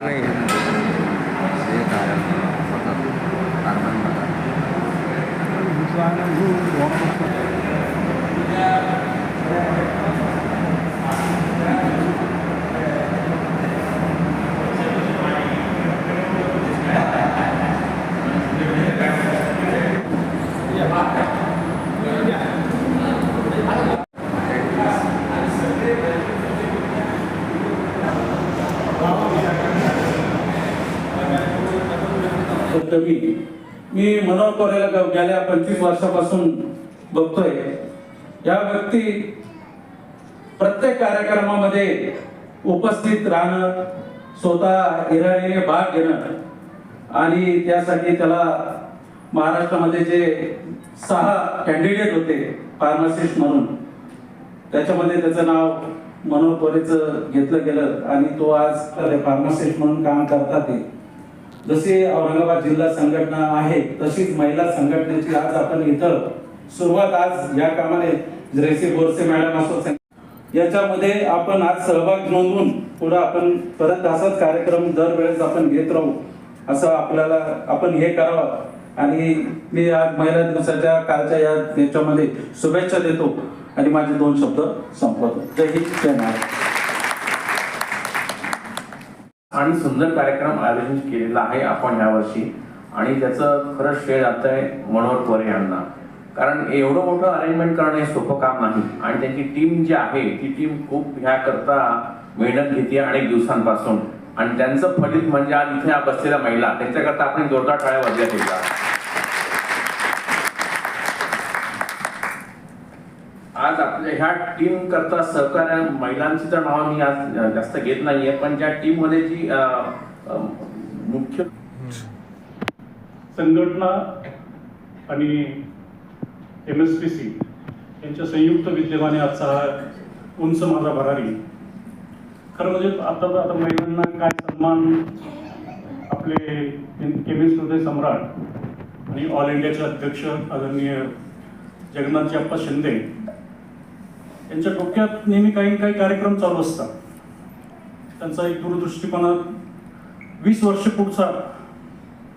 नाही हे कारण सतत कारखाना कर्तव्य मी मनोहर कोरेला गेल्या पंचवीस वर्षापासून बघतोय. या व्यक्ती प्रत्येक कार्यक्रमामध्ये उपस्थित राहणं स्वतः इराणीने भाग घेणं आणि त्यासाठी त्याला महाराष्ट्रामध्ये जे सहा कॅन्डिडेट होते फार्मासिस्ट म्हणून त्याच्यामध्ये त्याचं नाव मनोहर कोरेचं घेतलं गेलं आणि तो आज फार्मासिस्ट म्हणून काम करतात ते. जसे औरंगाबाद जिल्हा संघटना आहे तशीच महिला संघटनेची आज आपण इथं सुरुवात आज या कामाने रेसी बोरसे मॅडम असो याच्यामध्ये आपण आज सहभाग नोंदवून पुढे आपण परत असाच कार्यक्रम दरवेळेस आपण घेत राहू असं आपल्याला आपण हे करावं. आणि मी आज महिला दिवसाच्या कालच्या या याच्यामध्ये शुभेच्छा देतो. आणि माझे दोन शब्द संपवतो. जय हिंद जय महाराज आणि सुंदर कार्यक्रम आयोजित केलेला आहे आपण यावर्षी. आणि त्याचं खरं श्रेय जात आहे मनोहर कोरे यांना. कारण एवढं मोठं अरेंजमेंट करणं हे सोपं काम नाही. आणि त्यांची टीम जी आहे ती टीम खूप ह्याकरता मेहनत घेते अनेक दिवसांपासून. आणि त्यांचं फलित म्हणजे आज इथे बसलेल्या महिला त्यांच्याकरता आपण जोरदार टाळ्या वाजल्या त्याच्या आज आपल्या ह्या टीम करता सहकार्य महिलांची तर नाव मी आज जास्त घेत नाहीये पण ज्या टीममध्ये जी मुख्य संघटना आणि एम एस पी सी यांच्या संयुक्त विद्यमाने आजचा हा उंच माझा भरारी. खरं म्हणजे आता आता महिलांना काय सन्मान आपले केमिस्ट हृदय सम्राट आणि ऑल इंडियाचे अध्यक्ष आदरणीय जगन्नाथजी अप्पा शिंदे यांच्या डोक्यात नेहमी काही काही कार्यक्रम चालू असतात. त्यांचा एक दूरदृष्टीपणा वीस वर्ष पुढचा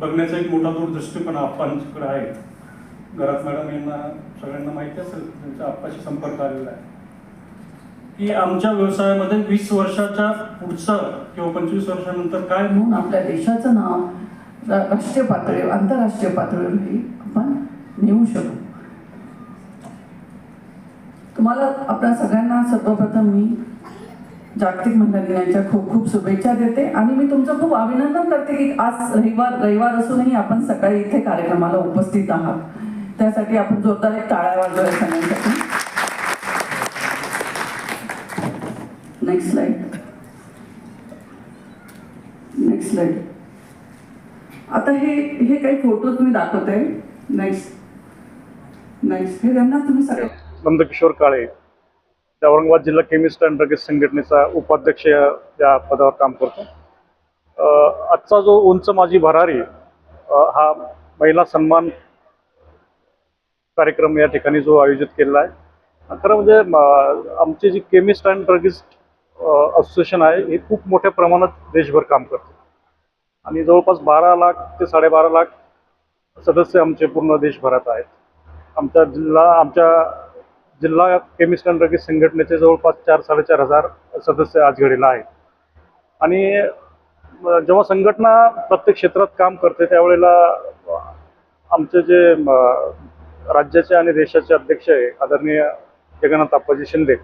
बघण्याचा एक मोठा दूरदृष्टीपणा आप्पांकडे आहे. घरात मॅडम यांना सगळ्यांना माहिती असेल त्यांच्या आप्पाशी संपर्क आलेला आहे. की आमच्या व्यवसायामध्ये वीस वर्षाच्या पुढचं किंवा पंचवीस वर्षानंतर काय म्हणून आपल्या देशाचं नाव राष्ट्रीय पातळीवर आंतरराष्ट्रीय पातळीवरही आपण नेऊ शकू. तुम्हाला आपल्या सगळ्यांना सर्वप्रथम मी जागतिक महिला दिनाच्या खूप खूप शुभेच्छा देते आणि मी तुमचं खूप अभिनंदन करते की आज रविवार रविवार असूनही आपण सकाळी इथे कार्यक्रमाला उपस्थित आहात. त्यासाठी आपण जोरदार एक टाळ्या वाजवूया सगळ्यांसाठी नेक्स्ट स्लाइड नेक्स्ट स्लाइड आता हे हे काही फोटोज मी दाखवते. नेक्स्ट नेक्स्ट हे त्यांना तुम्ही सगळे नंदकिशोर काळे त्या औरंगाबाद जिल्हा केमिस्ट अँड ड्रगिस्ट संघटनेचा उपाध्यक्ष या- पदावर काम करतो. आजचा जो उंच माझी भरारी हा महिला सन्मान कार्यक्रम या ठिकाणी जो आयोजित केलेला आहे. खरं म्हणजे आमची जी केमिस्ट अँड ड्रगिस्ट असोसिएशन आहे हे खूप मोठ्या प्रमाणात देशभर काम करते. आणि जवळपास बारा लाख ते साडेबारा लाख सदस्य आमचे पूर्ण देशभरात आहेत. आमच्या जिल्हा आमच्या जिल्हा केमिस्ट अँड ड्रगिस्ट संघटनेचे जवळपास चार साडेचार हजार सदस्य आज घडीला आहेत. आणि जेव्हा संघटना प्रत्येक क्षेत्रात काम करते त्यावेळेला आमचे जे राज्याचे आणि देशाचे अध्यक्ष आहे आदरणीय जगन्नाथ आप्पाजी शिंदे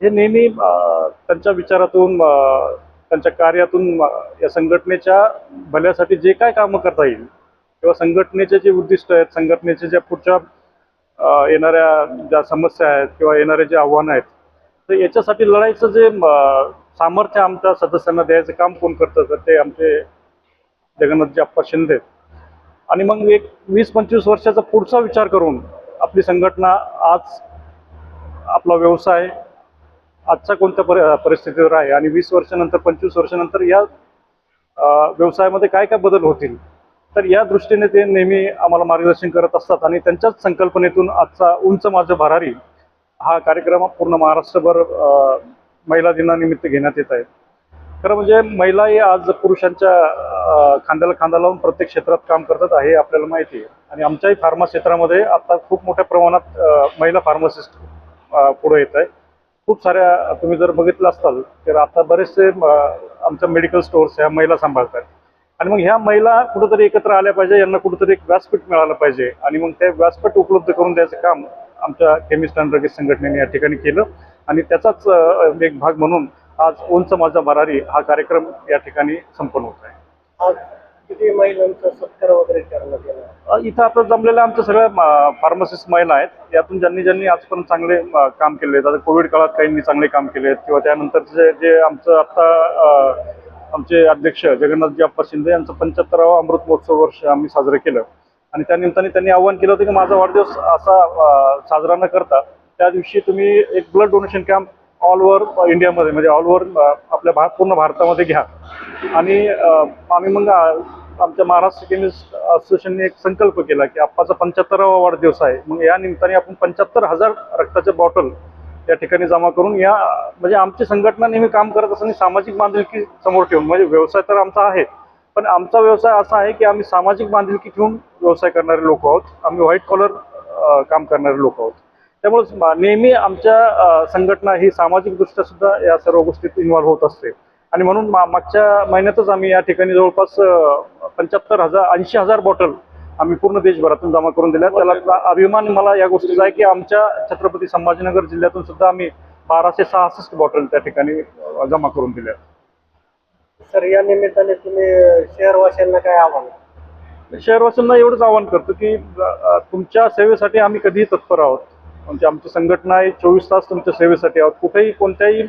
हे नेहमी त्यांच्या विचारातून त्यांच्या कार्यातून या संघटनेच्या भल्यासाठी जे काय कामं करता येईल किंवा संघटनेचे जे उद्दिष्ट आहेत संघटनेचे ज्या पुढच्या येणाऱ्या ज्या समस्या आहेत किंवा येणारे जे आव्हानं आहेत तर याच्यासाठी लढाईचं जे सामर्थ्य आमच्या सदस्यांना द्यायचं काम कोण करतं तर ते आमचे जगन्नाथजी आप्पा शिंदे आहेत. आणि मग एक वीस पंचवीस वर्षाचा पुढचा विचार करून आपली संघटना आज आपला व्यवसाय आजच्या कोणत्या परि परिस्थितीवर आहे आणि वीस वर्षानंतर पंचवीस वर्षानंतर या व्यवसायामध्ये काय काय बदल होतील तर या दृष्टीने ते नेहमी आम्हाला मार्गदर्शन करत असतात आणि त्यांच्याच संकल्पनेतून आजचा उंच माझं भरारी हा कार्यक्रम पूर्ण महाराष्ट्रभर महिला दिनानिमित्त घेण्यात येत आहे. खरं म्हणजे महिलाही आज पुरुषांच्या खांद्याला खांदा लावून प्रत्येक क्षेत्रात काम करतात आहे हे आपल्याला माहिती आहे. आणि आमच्याही फार्मा क्षेत्रामध्ये आता खूप मोठ्या प्रमाणात महिला फार्मासिस्ट पुढे येत आहे खूप साऱ्या तुम्ही जर बघितलं असाल तर आता बरेचसे आमच्या मेडिकल स्टोअर्स ह्या महिला सांभाळतात आणि मग ह्या महिला कुठंतरी एकत्र आल्या पाहिजे यांना कुठंतरी एक व्यासपीठ मिळालं पाहिजे. आणि मग ते व्यासपीठ उपलब्ध करून द्यायचं काम आमच्या केमिस्ट अँड ड्रगिस्ट संघटनेने या ठिकाणी केलं. आणि त्याचाच एक भाग म्हणून आज उंच माझा भरारी हा कार्यक्रम या ठिकाणी संपन्न होत आहे. आज किती महिलांचा सत्कार वगैरे करण्यात इथं आता जमलेल्या आमच्या सगळ्या फार्मसिस्ट महिला आहेत. यातून ज्यांनी ज्यांनी आजपर्यंत चांगले काम केले आहेत. आता कोविड काळात काहींनी चांगले काम केले आहेत. किंवा त्यानंतरचे जे आमचं आता आमचे अध्यक्ष जगन्नाथजी अप्पा शिंदे यांचं पंच्याहत्तरावा अमृत महोत्सव वर्ष आम्ही साजरं केलं. आणि त्या निमित्ताने त्यांनी आव्हान केलं होतं की माझा वाढदिवस असा साजरा न करता त्या दिवशी तुम्ही एक blood donation camp all over इंडियामध्ये म्हणजे ऑल ओव्हर आपल्या भाग पूर्ण भारतामध्ये घ्या. आणि आम्ही मग आमच्या महाराष्ट्र केमिस्ट असोसिएशनने एक संकल्प केला की आप्पाचा पंच्याहत्तरावा वाढदिवस आहे. मग या निमित्ताने आपण पंच्याहत्तर हजार रक्ताच्या बॉटल या ठिकाणी जमा करून या म्हणजे आमची संघटना नेहमी काम करत असताना सामाजिक बांधिलकी समोर ठेवून म्हणजे व्यवसाय तर आमचा आहे पण आमचा व्यवसाय असा आहे की आम्ही सामाजिक बांधिलकी ठेवून व्यवसाय करणारे लोक आहोत आम्ही व्हाईट कॉलर काम करणारे लोक आहोत. त्यामुळे नेहमी आमच्या संघटना ही सामाजिकदृष्ट्या सुद्धा या सर्व गोष्टीत इन्व्हॉल्व्ह होत असते. आणि म्हणून मा- मागच्या महिन्यातच आम्ही या ठिकाणी जवळपास पंच्याहत्तर हजार ऐंशी हजार बॉटल आम्ही पूर्ण देशभरातून जमा करून दिल्या. त्याला अभिमान मला या गोष्टीचा आहे की आमच्या छत्रपती संभाजीनगर जिल्ह्यातून सुद्धा आम्ही बाराशे सहासष्ट बॉटल त्या ठिकाणी जमा करून दिल्या. सर या निमित्ताने तुम्ही शहरवासियांना काय आव्हान? शहरवासियांना एवढंच आवाहन करतो की तुमच्या सेवेसाठी आम्ही कधीही तत्पर आहोत. म्हणजे आमची संघटना आहे चोवीस तास तुमच्या सेवेसाठी आहोत. कुठेही कोणत्याही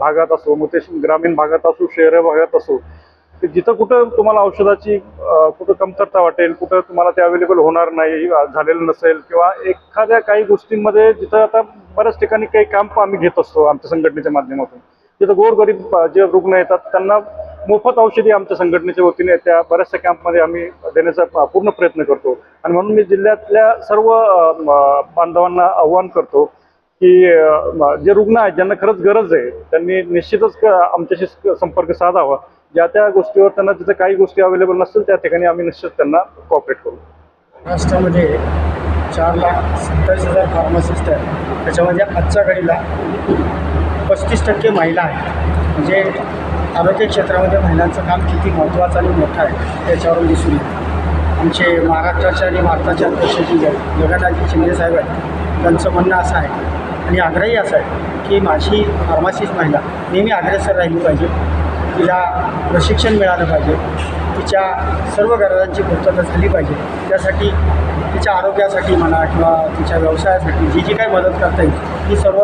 भागात असो मग ते ग्रामीण भागात असो शहरी भागात असो जिथं कुठं तुम्हाला औषधाची कुठं कमतरता वाटेल कुठं तुम्हाला ते अवेलेबल होणार नाही झालेलं नसेल किंवा एखाद्या काही गोष्टींमध्ये जिथं आता बऱ्याच ठिकाणी काही काम आम्ही घेत असतो आमच्या संघटनेच्या माध्यमातून. तिथं गोरगरीब जे रुग्ण येतात त्यांना मोफत औषधी आमच्या संघटनेच्या वतीने त्या बऱ्याचशा कॅम्पमध्ये आम्ही देण्याचा पूर्ण प्रयत्न करतो. आणि म्हणून मी जिल्ह्यातल्या सर्व बांधवांना आव्हान करतो की जे रुग्ण आहेत ज्यांना खरंच गरज आहे त्यांनी निश्चितच आमच्याशी संपर्क साधावा. ज्या त्या गोष्टीवर त्यांना जिथं काही गोष्टी अवेलेबल नसतील त्या ठिकाणी आम्ही निश्चित त्यांना कॉपरेट करू. महाराष्ट्रामध्ये चार लाख सत्तावीस हजार फार्मासिस्ट आहेत. त्याच्यामध्ये आजच्या घडीला पस्तीस टक्के महिला आहेत. म्हणजे आरोग्य क्षेत्रामध्ये महिलांचं काम किती महत्त्वाचं आणि मोठं आहे त्याच्यावरून दिसून येतं. आमचे महाराष्ट्राचे आणि भारताचे अध्यक्ष जी आहेत जगन्नाथजी शिंदे साहेब आहेत त्यांचं म्हणणं असं आहे आणि आग्रही असं आहे की माझी फार्मासिस्ट महिला नेहमी अग्रेसर राहिली पाहिजे. तिला प्रशिक्षण मिळालं पाहिजे. तिच्या सर्व गरजांची पूर्तता झाली पाहिजे. त्यासाठी तिच्या आरोग्यासाठी म्हणा किंवा तिच्या व्यवसायासाठी जी जी काही मदत करता येईल ती सर्व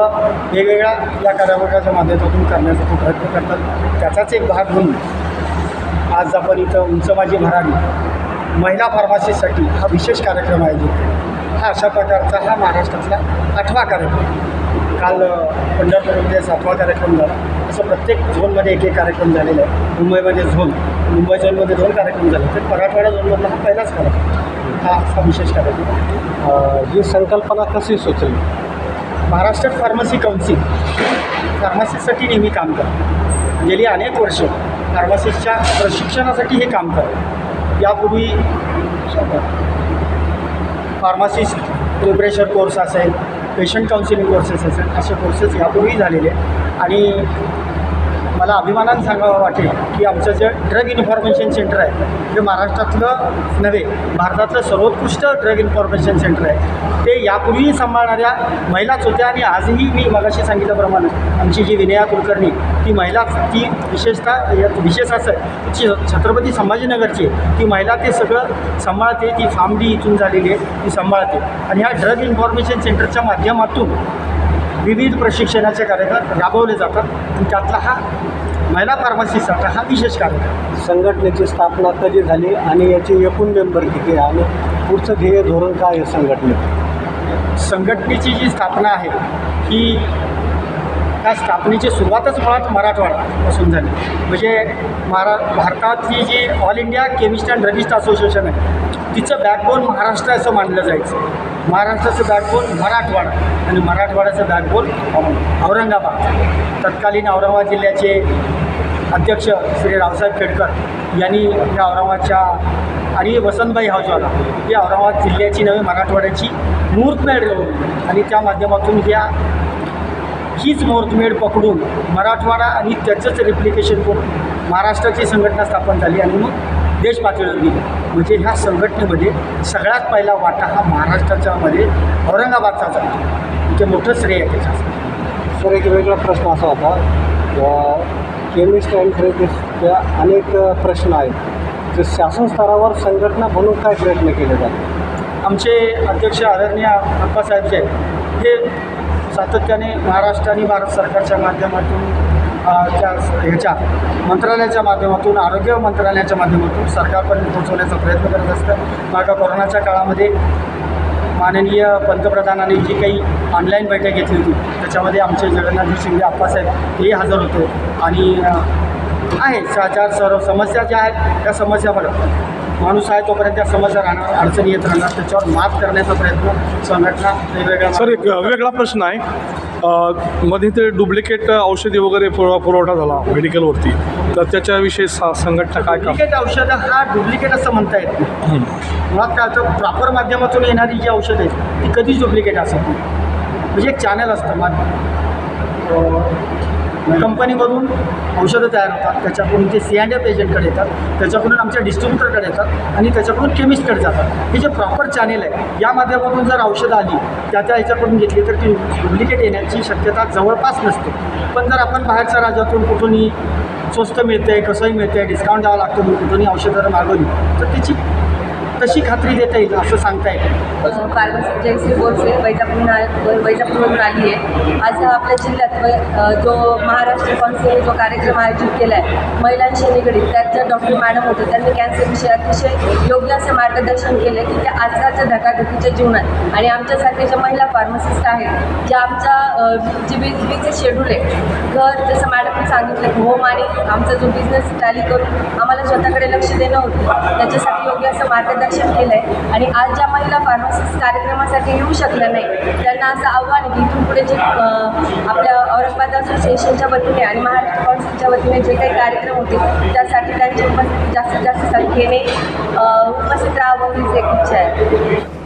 वेगवेगळ्या या कार्यक्रमाच्या माध्यमातून करण्यासाठी प्रयत्न करतात. त्याचाच एक भाग म्हणून आज आपण इथं उंच माझी भरारी महिला फार्मासिस्टसाठी हा विशेष कार्यक्रम आयोजित केला. हा अशा प्रकारचा हा महाराष्ट्रातला आठवा कार्यक्रम. काल पंढरपूरमध्ये सातवा कार्यक्रम झाला. असं प्रत्येक झोनमध्ये एक एक कार्यक्रम झालेला आहे. मुंबईमध्ये झोन मुंबई झोनमध्ये दोन कार्यक्रम झाले तर मराठवाडा झोनमधला हा पहिलाच कार्यक्रम हा असा विशेष कार्यक्रम ही संकल्पना कशी सुचली? महाराष्ट्र फार्मसी काउन्सिल फार्मसीसाठी नेहमी काम करते. गेली अनेक वर्ष फार्मसिस्टच्या प्रशिक्षणासाठी हे काम करते. यापूर्वी फार्मासिस्ट प्रिपरेशन कोर्स असेल पेशंट काउन्सिलिंग कोर्सेस असेल असे कोर्सेस यापूर्वी झालेले आहेत. आणि मला अभिमानानं सांगावं वाटेल की आमचं जे ड्रग इन्फॉर्मेशन सेंटर आहे ते महाराष्ट्रातलं नव्हे भारतातलं सर्वोत्कृष्ट ड्रग इन्फॉर्मेशन सेंटर आहे ते यापूर्वी सांभाळणाऱ्या महिलाच होत्या आणि आजही मी मगाशी सांगितल्याप्रमाणे आमची जी विनया कुलकर्णी ती महिला ती विशेषतः विशेष असं ती छ- छत्रपती संभाजीनगरची आहे. ती महिला ते सगळं सांभाळते ती फामडी इथून झालेली आहे ती सांभाळते आणि ह्या ड्रग इन्फॉर्मेशन सेंटरच्या माध्यमातून विविध प्रशिक्षणाचे कार्यक्रम राबवले जातात. आणि त्यातला हा महिला फार्मसीसाठी हा विशेष कार्यक्रम. संघटनेची स्थापना कधी झाली आणि याचे एकूण मेंबर किती आहे आणि पुढचं ध्येय धोरण काय आहे संघटनेत संघटनेची जी स्थापना आहे ही त्या स्थापनेची सुरुवातच मुळात मराठवाडापासून झाली. म्हणजे महारा भारतातली जी all India chemist and druggist association आहे तिचं बॅकबोन महाराष्ट्र असं मानलं जायचं. महाराष्ट्राचं बॅकबोन मराठवाडा आणि मराठवाड्याचं बॅकबोन औरंगाबाद. तत्कालीन औरंगाबाद जिल्ह्याचे अध्यक्ष श्री रावसाहेब खेडकर यांनी या औरंगाबादच्या आणि वसंतबाई हाऊसवाला ही औरंगाबाद जिल्ह्याची नवी मराठवाड्याची मूर्त मिळवली आणि त्या माध्यमातून या हीच मुहूर्तमेढ पकडून मराठवाडा आणि त्याचंच रिप्लिकेशन करून महाराष्ट्राची संघटना स्थापन झाली आणि मग देश पातळीवर गेली. म्हणजे ह्या संघटनेमध्ये सगळ्यात पहिला वाटा हा महाराष्ट्राच्या मध्ये औरंगाबादचा जातो म्हणजे मोठं श्रेय आहे त्याच्याचं सर एक वेगळा प्रश्न असा होता. केमिस्ट अँड थेरपिस्टच्या अनेक प्रश्न आहेत. तर शासन स्तरावर संघटना म्हणून काय प्रयत्न केले जातात? आमचे अध्यक्ष आदरणीय अप्पासाहेब जे आहेत, हे सातत्याने महाराष्ट्र आणि भारत सरकारच्या माध्यमातून त्या ह्याच्या मंत्रालयाच्या माध्यमातून आरोग्य मंत्रालयाच्या माध्यमातून सरकारपर्यंत पोहोचवण्याचा प्रयत्न करत असतं. मागं कोरोनाच्या काळामध्ये माननीय पंतप्रधानांनी जी काही ऑनलाईन बैठक घेतली होती त्याच्यामध्ये आमचे जगन्नाथजी शिंदे आप्पासाहेब हे हजर होते. आणि आहे चार सर्व समस्या ज्या आहेत त्या समस्या बघा. माणूस आहे तोपर्यंत त्या समस्या राहणार अडचणी येत राहणार त्याच्यावर मात करण्याचा प्रयत्न संघटना वेगवेगळ्या सर एक वेगळा प्रश्न आहे. मध्ये ते डुप्लिकेट औषधी वगैरे पुरव पुरवठा झाला मेडिकलवरती. तर त्याच्याविषयी सा संघटना काय डुप्लिकेट औषधं हा डुप्लिकेट असं म्हणता येत नाही मुळात काय होतं प्रॉपर माध्यमातून येणारी जी औषधं आहेत ती कधीच डुप्लिकेट असत नाही. म्हणजे एक चॅनल असतं माध्यम. कंपनीमधून औषधं तयार होतात. त्याच्याकडून ते सी अँड एफ एजंटकडे येतात. त्याच्याकडून आमच्या डिस्ट्रीब्युटरकडे येतात. आणि त्याच्याकडून केमिस्टकडे जातात. हे जे प्रॉपर चॅनेल आहे या माध्यमातून जर औषधं आली त्या त्या ह्याच्याकडून घेतली तर ती डुप्लिकेट येण्याची शक्यता जवळपास नसते. पण जर आपण बाहेरच्या राज्यातून कुठूनही स्वस्त मिळते कसंही मिळते डिस्काउंट द्यावा लागतो कुठूनही औषधं मागवली तर त्याची तशी खात्री देता येईल असं सांगता येईल फार्मसी जयश्री बोरसे वैजापूरहून वैजापूरवरून आली आहे. आज हा आपल्या जिल्ह्यात वै- जो महाराष्ट्र कौन्सिलने जो कार्यक्रम आयोजित केला आहे महिलांशी निगडीत त्यात ज्या डॉक्टर मॅडम होते त्यांनी कॅन्सरविषयी अतिशय योग्य असे मार्गदर्शन केले की त्या आजकालच्या धकाधकीच्या जीवनात आणि आमच्यासारखे ज्या महिला फार्मासिस्ट आहेत ज्या आमच्या अ, जी बी बीचे शेड्यूल आहे घर जसं मॅडमने सांगितलं होम आणि आमचा जो बिझनेस टॅली करून आम्हाला स्वतःकडे लक्ष देणं होतं त्याच्यासाठी योग्य असं मार्गदर्शन केलं आहे आणि आज ज्या महिला फार्मासिस्ट कार्यक्रमासाठी येऊ शकल्या नाही त्यांना असं आव्हान आहे की इथून पुढे जे आपल्या औरंगाबाद असोसिएशनच्या वतीने आणि महाराष्ट्र काउन्सिलच्या वतीने जे काही कार्यक्रम होते त्यासाठी त्यांची उपस्थिती जास्तीत जास्त संख्येने उपस्थित राहावं हीच एक इच्छा आहे.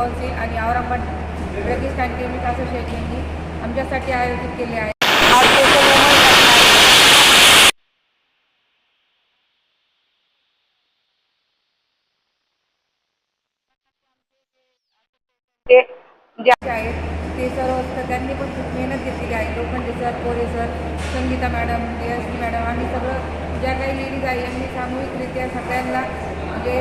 काउन्सिल आणि औरंगाबाद ड्रगिस्ट अँड केमिस्ट असोसिएशननी आमच्यासाठी आयोजित केले आहे. जे आहेत ते सर्व त्यांनी पण खूप मेहनत घेतलेली आहे. Lokhande sir Kore sir Sangeeta madam Deyashri madam आम्ही सगळं ज्या काही लेडीज आहे यांनी सामूहिकरित्या सगळ्यांना म्हणजे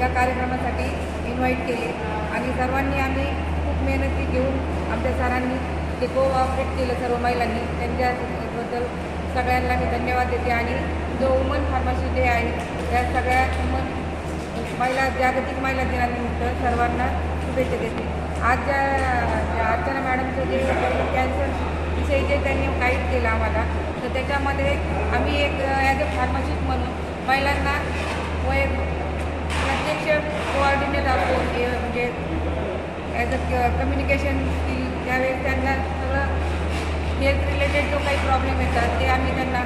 या कार्यक्रमासाठी इन्व्हाइट केले. आणि सर्वांनी आम्ही खूप मेहनती घेऊन आमच्या सरांनी ते कोऑपरेट केलं सर्व महिलांनी. त्यांच्याबद्दल सगळ्यांना मी धन्यवाद देते. आणि जो वुमन फार्मसी डे आहे त्या सगळ्या वुमन महिला जागतिक महिला दिनानिमित्त सर्वांना शुभेच्छा देते. आज ज्या अर्चना मॅडमचं जे कॅन्सर विषयी जे त्यांनी गाईड केलं आम्हाला तर त्याच्यामध्ये आम्ही एक ॲज अ फार्मासिस्ट म्हणून महिलांना व एक कोऑर्डिनेट असतो हे म्हणजे ॲज अ कम्युनिकेशन स्किल त्यावेळेस त्यांना सगळं हेल्थ रिलेटेड जो काही प्रॉब्लेम येतात ते आम्ही त्यांना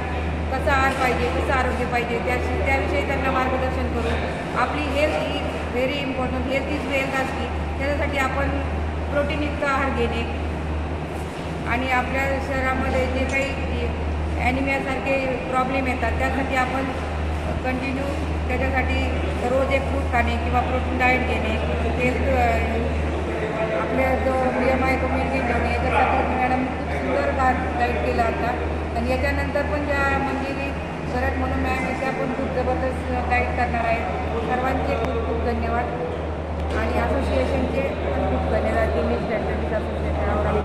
कसं आहार पाहिजे कसं आरोग्य पाहिजे त्या त्याविषयी त्यांना मार्गदर्शन करू आपली health he very important health is wealth असली त्याच्यासाठी आपण प्रोटीनयुक्त आहार घेणे आणि आपल्या शरीरामध्ये जे काही ॲनिमियासारखे प्रॉब्लेम येतात त्यासाठी आपण कंटिन्यू त्याच्यासाठी रोज एक फ्रूट खाणे किंवा प्रोटीन डाएट घेणे हेल्थ आपल्या जो बी एम आय कम्युनिटी ठेवणे याच्यासाठी मॅडम खूप सुंदर डाईट केला होता आणि याच्यानंतर पण ज्या म्हणजे मंजिरी करत म्हणून मॅम आहे त्या पण खूप जबरदस्त डाईट करणार आहेत. सर्वांचे खूप खूप धन्यवाद. आणि असोसिएशनचे पण खूप धन्यवाद. English standard association